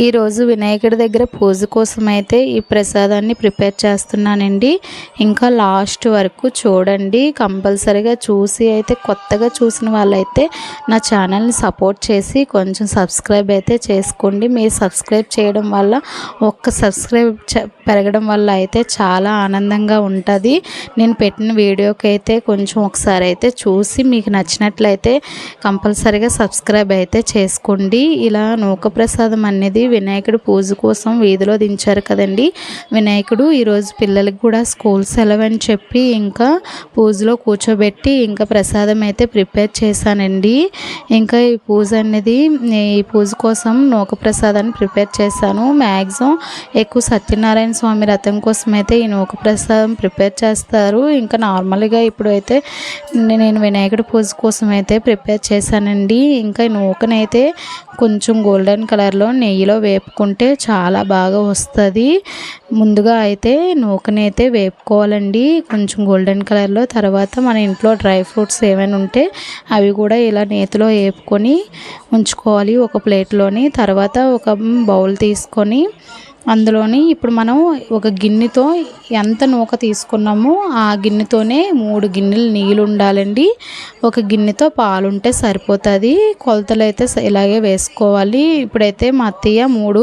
ఈరోజు వినాయకుడి దగ్గర పూజ కోసం అయితే ఈ ప్రసాదాన్ని ప్రిపేర్ చేస్తున్నానండి. ఇంకా లాస్ట్ వరకు చూడండి. కంపల్సరీగా చూసి అయితే కొత్తగా చూసిన వాళ్ళైతే నా ఛానల్ని సపోర్ట్ చేసి కొంచెం సబ్స్క్రైబ్ అయితే చేసుకోండి. మీరు సబ్స్క్రైబ్ చేయడం వల్ల ఒక్క సబ్స్క్రైబ్ పెరగడం వల్ల అయితే చాలా ఆనందంగా ఉంటుంది. నేను పెట్టిన వీడియోకి అయితే కొంచెం ఒకసారి అయితే చూసి మీకు నచ్చినట్లయితే కంపల్సరీగా సబ్స్క్రైబ్ అయితే చేసుకోండి. ఇలా నూక ప్రసాదం అనేది వినాయకుడు పూజ కోసం వీధిలో దించారు కదండి. వినాయకుడు ఈరోజు పిల్లలకి కూడా స్కూల్ సెలవు అని చెప్పి ఇంకా పూజలో కూర్చోబెట్టి ఇంకా ప్రసాదం అయితే ప్రిపేర్ చేశానండి. ఇంకా ఈ పూజ అనేది ఈ పూజ కోసం నూక ప్రసాదాన్ని ప్రిపేర్ చేశాను. మ్యాక్సిమం ఎక్కువ సత్యనారాయణ స్వామి రథం కోసం అయితే ఈ నూక ప్రసాదం ప్రిపేర్ చేస్తారు. ఇంకా నార్మల్గా ఇప్పుడు అయితే నేను వినాయకుడి పూజ కోసం అయితే ప్రిపేర్ చేశానండి. ఇంకా నూకనైతే కొంచెం గోల్డెన్ కలర్లో నెయ్యిలో వేపుకుంటే చాలా బాగా వస్తుంది. ముందుగా అయితే నూకనైతే వేపుకోవాలండి. కొంచెం గోల్డెన్ కలర్లో తర్వాత మన ఇంట్లో డ్రై ఫ్రూట్స్ ఏమైనా ఉంటే అవి కూడా ఇలా నేతిలో వేపుకొని ఉంచుకోవాలి ఒక ప్లేట్లోని. తర్వాత ఒక బౌల్ తీసుకొని అందులోని ఇప్పుడు మనం ఒక గిన్నెతో ఎంత నూక తీసుకున్నామో ఆ గిన్నెతోనే మూడు గిన్నెలు నీళ్ళు ఉండాలండి. ఒక గిన్నెతో పాలు ఉంటే సరిపోతుంది. కొలతలు అయితే ఇలాగే వేసుకోవాలి. ఇప్పుడైతే మా అత్తయ్య మూడు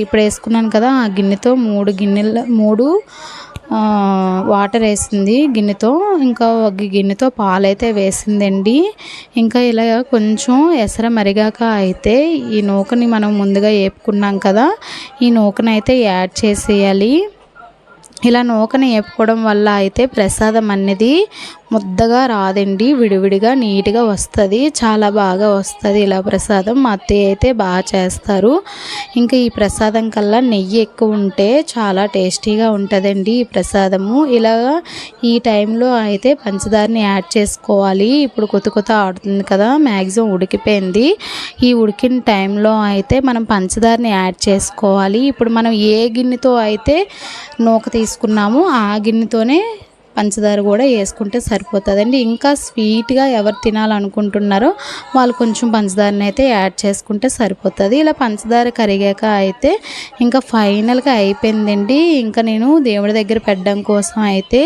ఇప్పుడు వేసుకున్నాను కదా ఆ గిన్నెతో మూడు గిన్నెలు మూడు వాటర్ వేసింది గిన్నెతో ఇంకా ఒక గిన్నెతో పాలైతే వేసిందండి. ఇంకా ఇలా కొంచెం ఎసర మరిగాక అయితే ఈ నూకని మనం ముందుగా వేపుకున్నాం కదా ఈ నూకనైతే యాడ్ చేసేయాలి. ఇలా నూకని వేపుకోవడం వల్ల అయితే ప్రసాదం అనేది ముద్దగా రాదండి విడివిడిగా నీట్గా వస్తుంది చాలా బాగా వస్తుంది ఇలా ప్రసాదం. మా అత్తయ్య అయితే బాగా చేస్తారు. ఇంకా ఈ ప్రసాదం కల్లా నెయ్యి ఎక్కువ ఉంటే చాలా టేస్టీగా ఉంటుందండి ఈ ప్రసాదము. ఇలా ఈ టైంలో అయితే పంచదారని యాడ్ చేసుకోవాలి. ఇప్పుడు కొత్త కొత్త ఆడుతుంది కదా మ్యాక్సిమం ఉడికిపోయింది. ఈ ఉడికిన టైంలో అయితే మనం పంచదారని యాడ్ చేసుకోవాలి. ఇప్పుడు మనం ఏ గిన్నెతో అయితే నూక తీసుకున్నాము ఆ గిన్నెతోనే పంచదార కూడా వేసుకుంటే సరిపోతుందండి. ఇంకా స్వీట్గా ఎవరు తినాలనుకుంటున్నారో వాళ్ళు కొంచెం పంచదారని అయితే యాడ్ చేసుకుంటే సరిపోతుంది. ఇలా పంచదార కరిగాక అయితే ఇంకా ఫైనల్గా అయిపోయిందండి. ఇంకా నేను దేవుడి దగ్గర పెట్టడం కోసం అయితే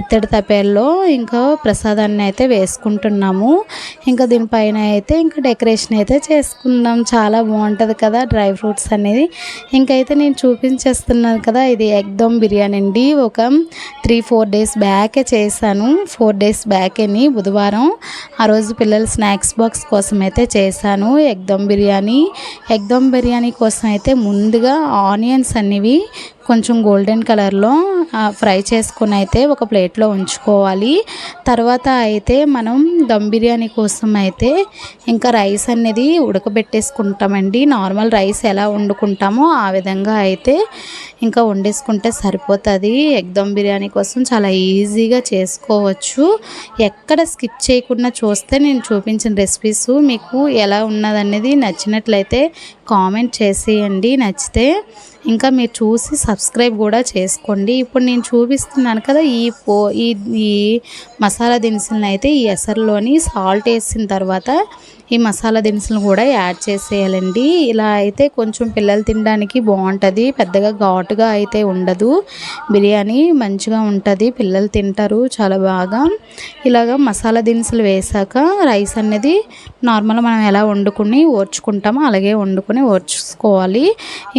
ఇత్తడి తపేల్లో ఇంకా ప్రసాదాన్ని అయితే వేసుకుంటున్నాము. ఇంకా దీనిపైన అయితే ఇంకా డెకరేషన్ అయితే చేసుకుందాం. చాలా బాగుంటుంది కదా డ్రై ఫ్రూట్స్ అనేది. ఇంకైతే నేను చూపించేస్తున్నాను కదా ఇది ఎగ్దమ్ బిర్యానీ అండి. ఒక త్రీ ఫోర్ డేస్ బ్యాక్ బ్యాకే చేశాను. ఫోర్ డేస్ బ్యాకేని బుధవారం. ఆ రోజు పిల్లల స్నాక్స్ బాక్స్ కోసం అయితే చేశాను. ఎగ్ దమ్ బిర్యానీ. ఎగ్ దమ్ బిర్యానీ కోసం అయితే ముందుగా ఆనియన్స్ అనేవి కొంచెం గోల్డెన్ కలర్లో ఫ్రై చేసుకుని అయితే ఒక ప్లేట్లో ఉంచుకోవాలి. తర్వాత అయితే మనం దమ్ బిర్యానీ కోసం అయితే ఇంకా రైస్ అనేది ఉడకబెట్టేసుకుంటామండి. నార్మల్ రైస్ ఎలా వండుకుంటామో ఆ విధంగా అయితే ఇంకా వండేసుకుంటే సరిపోతుంది. ఎగ్ దమ్ బిర్యానీ కోసం చాలా ఈజీగా చేసుకోవచ్చు. ఎక్కడ స్కిప్ చేయకుండా చూస్తే నేను చూపించిన రెసిపీస్ మీకు ఎలా ఉన్నదనేది నచ్చినట్లయితే కామెంట్ చేసేయండి. నచ్చితే ఇంకా మీరు చూసి సబ్స్క్రైబ్ కూడా చేసుకోండి. ఇప్పుడు నేను చూపిస్తున్నాను కదా ఈ పో ఈ ఈ మసాలా దినుసులను అయితే ఈ ఎసరులోని సాల్ట్ వేసిన తర్వాత ఈ మసాలా దినుసులు కూడా యాడ్ చేసేయాలండి. ఇలా అయితే కొంచెం పిల్లలు తినడానికి బాగుంటుంది. పెద్దగా ఘాటుగా అయితే ఉండదు. బిర్యానీ మంచిగా ఉంటుంది. పిల్లలు తింటారు చాలా బాగా. ఇలాగ మసాలా దినుసులు వేసాక రైస్ అనేది నార్మల్గా మనం ఎలా వండుకుని ఓర్చుకుంటామో అలాగే వండుకొని ఓర్చుకోవాలి.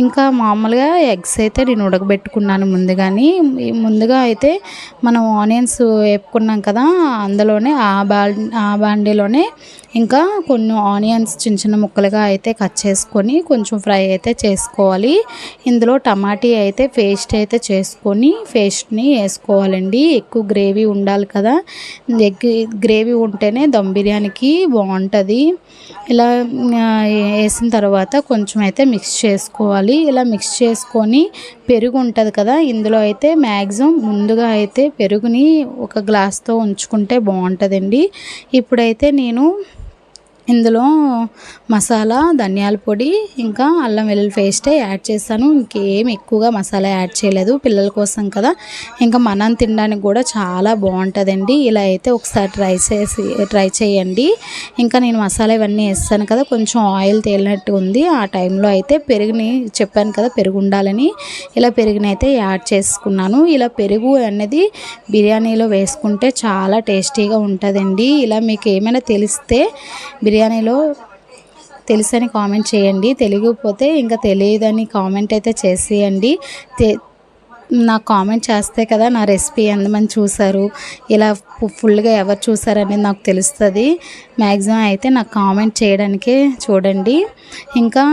ఇంకా మామూలుగా ఎగ్స్ అయితే నేను ఉడకబెట్టుకున్నాను ముందుగాని. ముందుగా అయితే మనం ఆనియన్స్ వేపుకున్నాం కదా అందులోనే ఆ బా ఆ బాండీలోనే ఇంకా కొన్ని ఆనియన్స్ చిన్న చిన్న ముక్కలుగా అయితే కట్ చేసుకొని కొంచెం ఫ్రై అయితే చేసుకోవాలి. ఇందులో టమాటీ అయితే పేస్ట్ అయితే చేసుకొని పేస్ట్ని వేసుకోవాలండి. ఎక్కువ గ్రేవీ ఉండాలి కదా. ఎగ్ గ్రేవీ ఉంటేనే దమ్ బిర్యానీకి బాగుంటుంది. ఇలా వేసిన తర్వాత కొంచెం అయితే మిక్స్ చేసుకోవాలి. ఇలా మిక్స్ చేసుకొని పెరుగు ఉంటుంది కదా ఇందులో అయితే మ్యాక్సిమం ముందుగా అయితే పెరుగుని ఒక గ్లాస్తో ఉంచుకుంటే బాగుంటుందండి. ఇప్పుడైతే నేను ఇందులో మసాలా ధనియాల పొడి ఇంకా అల్లం వెల్లుల్లి పేస్టే యాడ్ చేశాను ఇంకేం ఎక్కువగా మసాలా యాడ్ చేయలేదు పిల్లల కోసం కదా. ఇంకా మనం తినడానికి కూడా చాలా బాగుంటుందండి. ఇలా అయితే ఒకసారి ట్రై చేసి ట్రై చేయండి. ఇంకా నేను మసాలా ఇవన్నీ వేస్తాను కదా కొంచెం ఆయిల్ తేలినట్టు ఉంది. ఆ టైంలో అయితే పెరుగుని చెప్పాను కదా పెరుగు ఉండాలని. ఇలా పెరుగుని అయితే యాడ్ చేసుకున్నాను. ఇలా పెరుగు అనేది బిర్యానీలో వేసుకుంటే చాలా టేస్టీగా ఉంటుందండి. ఇలా మీకు ఏమైనా తెలిస్తే బిర్యానీలో తెలుసని కామెంట్ చేయండి. తెలియకపోతే ఇంకా తెలియదని కామెంట్ అయితే చేసేయండి. తె నాకు కామెంట్ చేస్తే కదా నా రెసిపీ ఎంతమంది చూసారు ఇలా ఫుల్గా ఎవరు చూసారు అనేది నాకు తెలుస్తుంది. మ్యాక్సిమం అయితే నాకు కామెంట్ చేయడానికే చూడండి. ఇంకా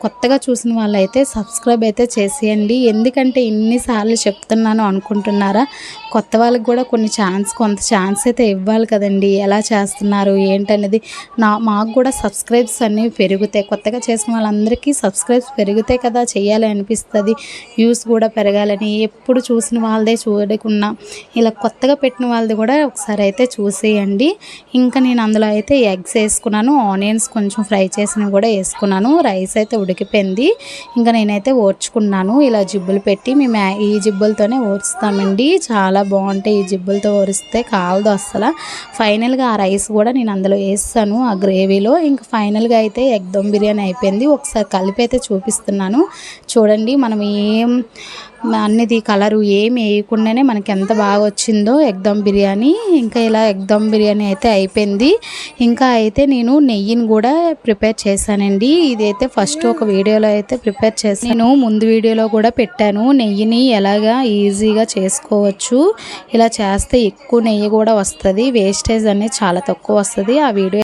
కొత్తగా చూసిన వాళ్ళైతే సబ్స్క్రైబ్ అయితే చేసేయండి. ఎందుకంటే ఇన్నిసార్లు చెప్తున్నాను అనుకుంటున్నారా కొత్త వాళ్ళకి కూడా కొన్ని ఛాన్స్ కొంత ఛాన్స్ అయితే ఇవ్వాలి కదండి. ఎలా చేస్తున్నారు ఏంటనేది నా మాకు కూడా సబ్స్క్రైబ్స్ అనేవి పెరుగుతాయి. కొత్తగా చేసిన వాళ్ళందరికీ సబ్స్క్రైబ్స్ పెరిగితే కదా చేయాలి అనిపిస్తుంది. వ్యూస్ కూడా పెరగాలని ఎప్పుడు చూసిన వాళ్ళదే చూడకుండా ఇలా కొత్తగా పెట్టిన వాళ్ళది కూడా ఒకసారి అయితే చూసేయండి. ఇంకా నేను అందులో అయితే ఎగ్స్ వేసుకున్నాను ఆనియన్స్ కొంచెం ఫ్రై చేసినవి కూడా వేసుకున్నాను. రైస్ అయితే ఉడికిపోయింది. ఇంకా నేనైతే ఓర్చుకున్నాను. ఇలా జిబ్బులు పెట్టి మేము ఈ జిబ్బులతోనే ఓరుస్తామండి చాలా బాగుంటాయి ఈ జిబ్బులతో ఓరిస్తే కాలదు అస్సలు. ఫైనల్గా ఆ రైస్ కూడా నేను అందులో వేస్తాను ఆ గ్రేవీలో. ఇంకా ఫైనల్గా అయితే ఎగ్ దమ్ బిర్యానీ అయిపోయింది. ఒకసారి కలిపి అయితే చూపిస్తున్నాను. చూడండి మనం ఏం అన్నిది కలరు ఏం వేయకుండానే మనకి ఎంత బాగా వచ్చిందో ఎగ్ దమ్ బిర్యానీ ఇంకా ఇలా ఎగ్ దమ్ బిర్యానీ అయితే అయిపోయింది. ఇంకా అయితే నేను నెయ్యిని కూడా ప్రిపేర్ చేశానండి. ఇదైతే ఫస్ట్ ఒక వీడియోలో అయితే ప్రిపేర్ చేశాను. నేను ముందు వీడియోలో కూడా పెట్టాను. నెయ్యిని ఎలాగా ఈజీగా చేసుకోవచ్చు ఇలా చేస్తే ఎక్కువ నెయ్యి కూడా వస్తుంది వేస్టేజ్ అనేది చాలా తక్కువ వస్తుంది. ఆ వీడియో